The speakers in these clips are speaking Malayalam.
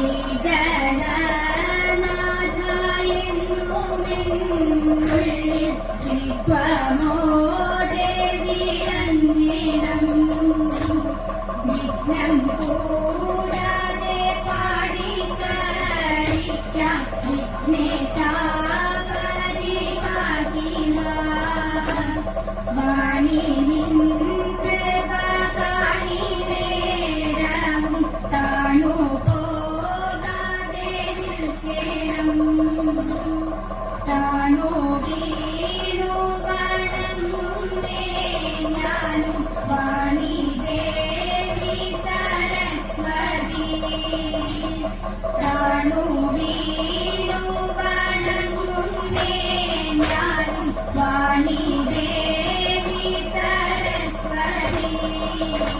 ഗീതനാഥായെന്നുമെന്നുള്ളിൽ ശില്പമോ 何?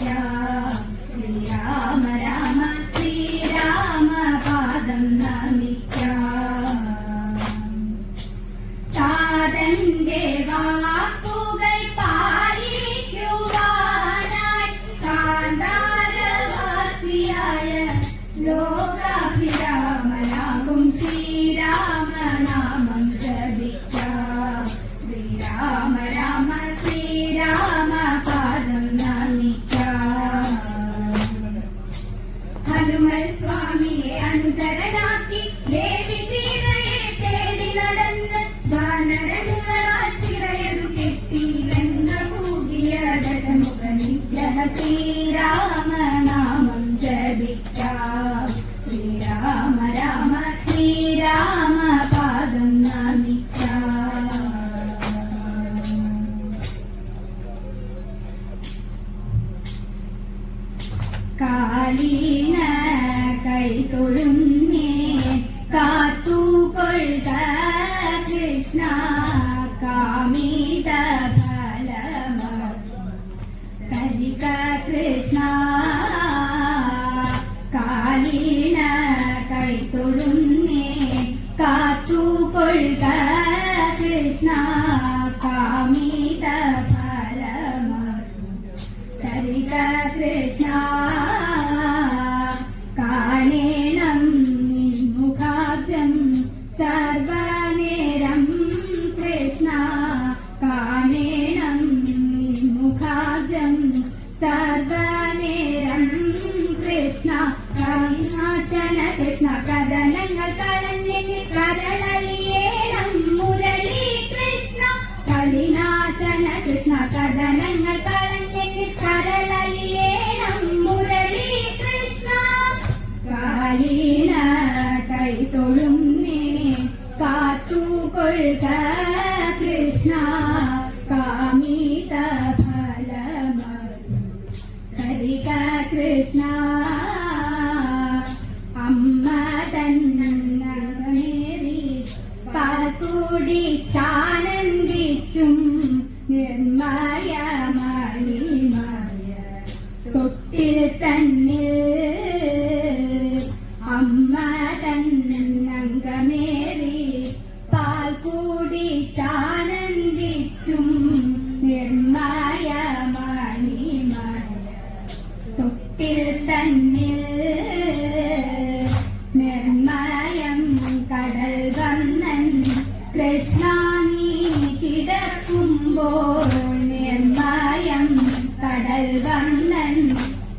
家。കാലീന കൈതൊഴുന്നേ കാത്തുകൊള്ളുക കൃഷ്ണ കാമീത ഫലമ കരിക കൃഷ്ണ കാലീന കൈതൊഴുന്നേ കാത്തുകൊള്ളുക കൃഷ്ണ. കാണേണം മുഖാജം സർവനേരം കൃഷ്ണ കൈനാശന കൃഷ്ണ കഥനങ്ങൾ കളഞ്ഞെങ്കിൽ കരളലിയേണം മുരളി കൃഷ്ണ കലിനാശന കൃഷ്ണ കഥനങ്ങൾ കളഞ്ഞെങ്കിൽ കരളലിയേണം മുരളി കൃഷ്ണ. കാലീണ കൈ തൊഴുന്നേ കാത്തുകൊള്ളുക beep.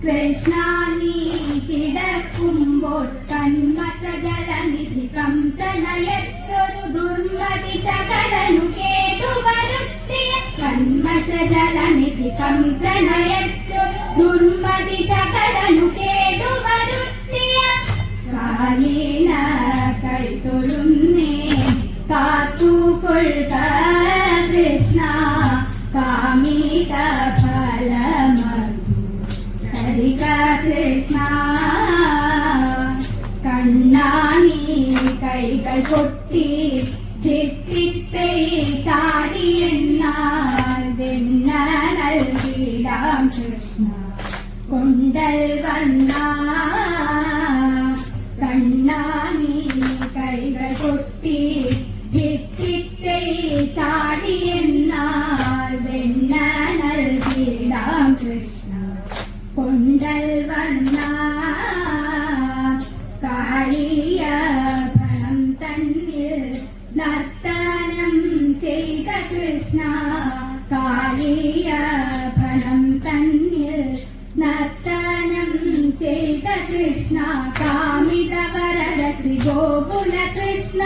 കൃഷ്ണ നീ കിടക്കുമ്പോൾ കന്മശജലനിധി കംസനയച്ചൊരു ദുർമതി ശകടനു കേട്ടു വരുത്തിയ കന്മശജലനിധി കംസനയച്ചൊരു ദുർമതി ശകടനു കേട്ടു വരുത്തിയ കാലീന കൈതൊഴുന്നേ കൊണ്ടൽ വന്ന കണ്ണാനി കൈകൾ കൊട്ടി ഭിത്തിത്തെ ചാടിയെന്നാൽ വെണ്ണ നൽകിടാം കൃഷ്ണ. കൊണ്ടൽ വന്ന ഫണം തന്നിൽ നർത്തനം ചെയ്ത കൃഷ്ണ. വരദ ശ്രീ ഗോകുല കൃഷ്ണ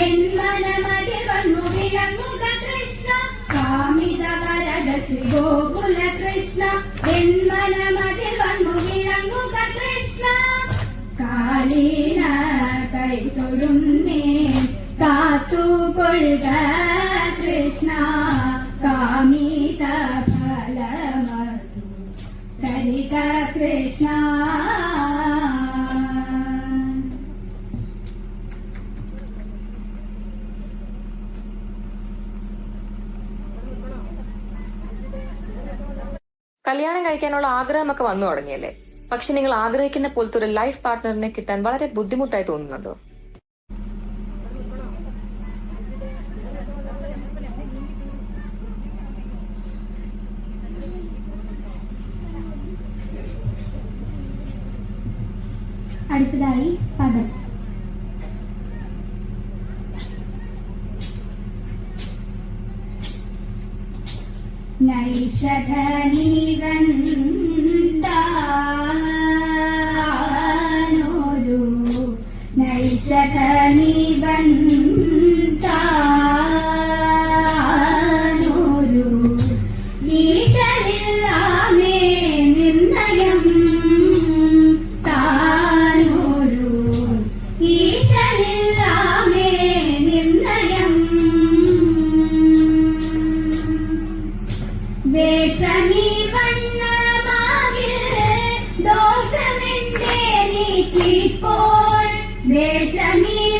എന്മനമതി വന്നു വിളങ്ങുക കൃഷ്ണ കാമിത വരദ ശ്രീ ഗോകുല കൃഷ്ണ എന്മനമതി വന്നു വിളങ്ങുക കൃഷ്ണ കാലീന കൈ തൊഴുന്നേ കാത്തുകൊള്ളുക കൃഷ്ണ കാമിത കല്യാണം കഴിക്കാനുള്ള ആഗ്രഹമൊക്കെ വന്നു തുടങ്ങിയല്ലേ? പക്ഷെ നിങ്ങൾ ആഗ്രഹിക്കുന്ന പോലത്തെ ഒരു ലൈഫ് പാർട്ട്ണറിനെ കിട്ടാൻ വളരെ ബുദ്ധിമുട്ടായി തോന്നുന്നുണ്ടോ? നൈഷധനിവന്താനോരു നൈഷധനിവന്താനോരു de